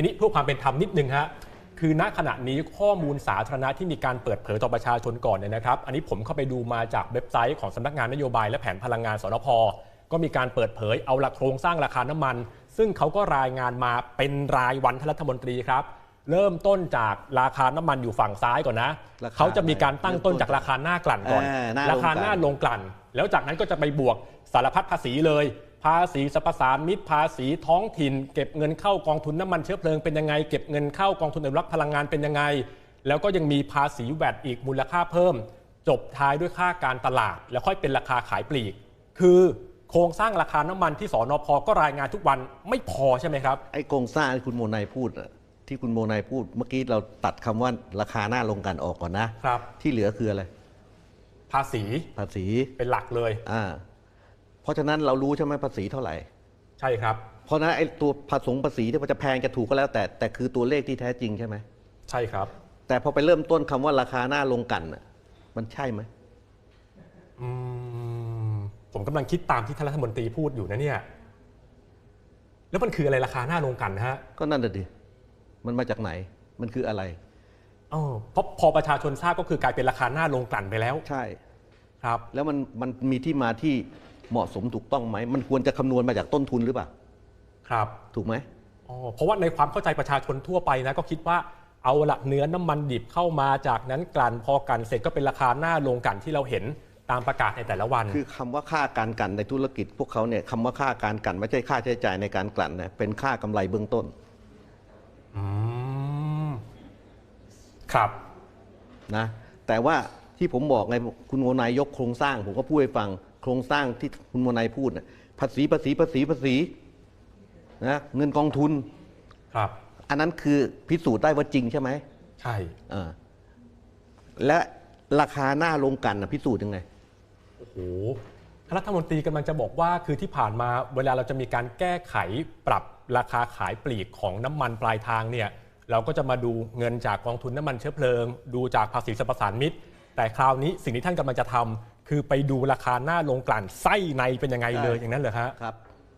ทีนี้เพื่อความเป็นธรรมนิดนึงฮะคือณขณะนี้ข้อมูลสาธารณะที่มีการเปิดเผยต่อประชาชนก่อนเนี่ยนะครับ อันนี้ผมเข้าไปดูมาจากเว็บไซต์ของสำนักงานนโยบายและแผนพลังงานสนพก็มีการเปิดเผยเอาหลักโครงสร้างราคาน้ำมัน ซึ่งเขาก็รายงานมาเป็นรายวันท่านรัฐมนตรีครับ เริ่มต้นจากราคาน้ำมันอยู่ฝั่งซ้ายก่อนนะราคาเขาจะมีการตั้งต้นจากราคาหน้ากลั่นก่อนอ่าหน้าราคาลงกลั่นหน้าลงกลั่น แล้วจากนั้นก็จะไปบวกสารพัดภาษีเลย ภาษีสรรพสานมิตรภาษีท้องถิ่น เก็บเงินเข้ากองทุนน้ำมันเชื้อเพลิงเป็นยังไง เก็บเงินเข้ากองทุนอนุรักษ์พลังงานเป็นยังไง แล้วก็ยังมีภาษีแวดอีกมูลค่าเพิ่ม จบท้ายด้วยค่าการตลาด แล้วค่อยเป็นราคาขายปลีก คือโครงสร้างราคาน้ำมันที่สอนอพก็รายงานทุกวันไม่พอใช่ไหมครับไอ้โครงสร้างที่คุณโมนายพูดอะที่คุณโมนายพูด เมื่อกี้เราตัดคำว่าราคาหน้าลงกันออกก่อนนะครับ ที่เหลือคืออะไรภาษีภาษีเป็นหลักเลยอ่า เพราะฉะนั้นเรารู้ใช่ไหมภาษีเท่าไหร่ ใช่ครับ เพราะฉะนั้นไอ้ตัวผสมภาษีที่มันจะแพงจะถูกก็แล้ว แต่แต่คือตัวเลขที่แท้จริงใช่ไหมใช่ครับ แต่พอไปเริ่มต้นคำว่าราคาหน้าลงกันน่ะมันใช่ไหมอืมผมกำลังคิดตามที่ท่านรัฐมนตรีพูดอยู่นะเนี่ย แล้วมันคืออะไรราคาหน้าลงกลันนะฮะก็นั่นแหะดิมันมาจากไหน มันคืออะไรเออเพราะพอประชาชนทราบก็คือกลายเป็นราคาหน้าลงกลั่นไปแล้วใช่ ครับ แล้วมันมันมีที่มาที่ เหมาะสมถูกต้องไหม มันควรจะคำนวณมาจากต้นทุนหรือเปล่า ครับถูกไหม อ๋อเพราะว่าในความเข้าใจประชาชนทั่วไปนะ ก็คิดว่าเอาละเนื้อน้ำมันดิบเข้ามาจากนั้นกลั่นพอกลั่นเสร็จก็เป็นราคาหน้าลงกลั่นที่เราเห็นตามประกาศในแต่ละวัน คือคำว่าค่าการกลันในธุรกิจ พวกเขาเนี่ยคำว่าค่าการกลันไม่ใช่ค่าใช้จ่ายในการกลั่นนะเป็นค่ากำไรเบื้องต้นอืมครับ นะแต่ว่าที่ผมบอกไงคุณโมนายยกโครงสร้าง ผมก็พูดให้ฟัง โครงสร้างที่คุณโมนายพูดน่ะภาษีภาษีภาษีภาษีนะเงินกองทุน ครับ อันนั้นคือพิสูจน์ได้ว่าจริงใช่ไหมใช่อ่าและราคาหน้าลงกลันนะพิสูจน์ยังไง โอ้โหท่านรัฐมนตรีกำลังจะบอกว่าคือที่ผ่านมาเวลาเราจะมีการแก้ไขปรับราคาขายปลีกของน้ำมันปลายทางเนี่ยเราก็จะมาดูเงินจากกองทุนน้ำมันเชื้อเพลิง ดูจากภาษีสรรพสานมิตร แต่คราวนี้สิ่งที่ท่านกำลังจะทำ คือไปดูราคาหน้าลงกลั่นไส้ในเป็นยังไงเลยอย่างนั้นเหรอฮะครับ